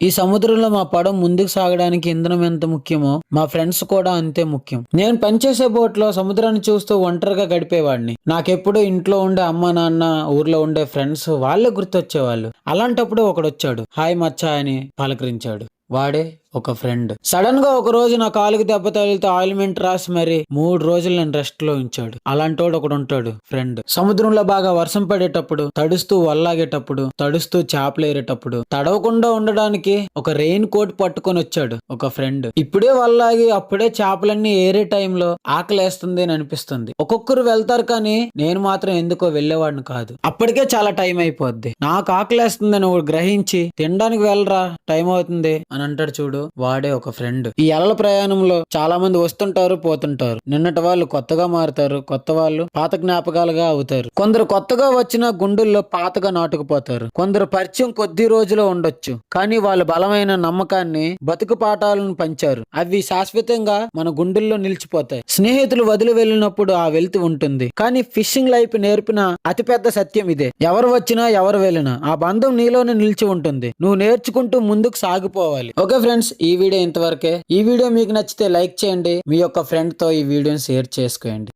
ఈ సముద్రంలో మా పడవ ముందుకు సాగడానికి ఇంధనం ఎంత ముఖ్యమో మా ఫ్రెండ్స్ కూడా అంతే ముఖ్యం. నేను పనిచేసే బోట్లో సముద్రాన్ని చూస్తూ ఒంటరిగా గడిపేవాడిని. నాకెప్పుడు ఇంట్లో ఉండే అమ్మ నాన్న ఊర్లో ఉండే ఫ్రెండ్స్ వాళ్ళే గుర్తొచ్చేవాళ్ళు. అలాంటప్పుడు ఒకడు వచ్చాడు హాయ్ మచ్చా అని పలకరించాడు. వాడే ఒక ఫ్రెండ్ సడన్గా ఒక రోజు నా కాలుకి దెబ్బ తగిలితే ఆయిల్మెంట్ రాసి మరి మూడు రోజులు నేను రెస్ట్లో ఉంచాడు. అలాంటోడు ఒకడు ఉంటాడు ఫ్రెండ్ సముద్రంలో బాగా వర్షం పడేటప్పుడు తడుస్తూ వల్లాగేటప్పుడు తడుస్తూ చేపలేరేటప్పుడు తడవకుండా ఉండడానికి ఒక రెయిన్ కోట్ పట్టుకొని వచ్చాడు ఒక ఫ్రెండ్ ఇప్పుడే వల్లాగి అప్పుడే చేపలన్నీ ఏరే టైంలో ఆకలేస్తుంది అని అనిపిస్తుంది. ఒక్కొక్కరు వెళ్తారు కానీ నేను మాత్రం ఎందుకో వెళ్ళేవాడిని కాదు. అప్పటికే చాలా టైం అయిపోద్ది. నాకు ఆకలేస్తుందని ఒకడు గ్రహించి తినడానికి వెళ్ళరా టైం అవుతుంది అని అంటాడు చూడు. వాడే ఒక ఫ్రెండ్ ఈ అలల ప్రయాణంలో చాలా మంది వస్తుంటారు పోతుంటారు. నిన్నటి వాళ్ళు కొత్తగా మారుతారు కొత్త వాళ్ళు పాత జ్ఞాపకాలుగా అవుతారు. కొందరు కొత్తగా వచ్చిన గుండెల్లో పాతగా నాటుకుపోతారు. కొందరు పరిచయం కొద్ది రోజులు ఉండొచ్చు. కానీ వాళ్ళ బలమైన నమ్మకాన్ని బతుకు పాఠాలను పంచారు. అవి శాశ్వతంగా మన గుండెల్లో నిలిచిపోతాయి. స్నేహితులు వదిలి వెళ్ళినప్పుడు ఆ వెళ్తూ ఉంటుంది. కానీ ఫిషింగ్ లైఫ్ నేర్పిన అతిపెద్ద సత్యం ఇదే. ఎవరు వచ్చినా ఎవరు వెళ్ళినా ఆ బంధం నీలోనే నిలిచి ఉంటుంది. నువ్వు నేర్చుకుంటూ ముందుకు సాగిపోవాలి. ఓకే ఫ్రెండ్స్ ఈ వీడియో ఇంతవరకే. ఈ వీడియో మీకు నచ్చితే లైక్ చేయండి. మీ యొక్క ఫ్రెండ్తో ఈ వీడియోని షేర్ చేసుకోండి.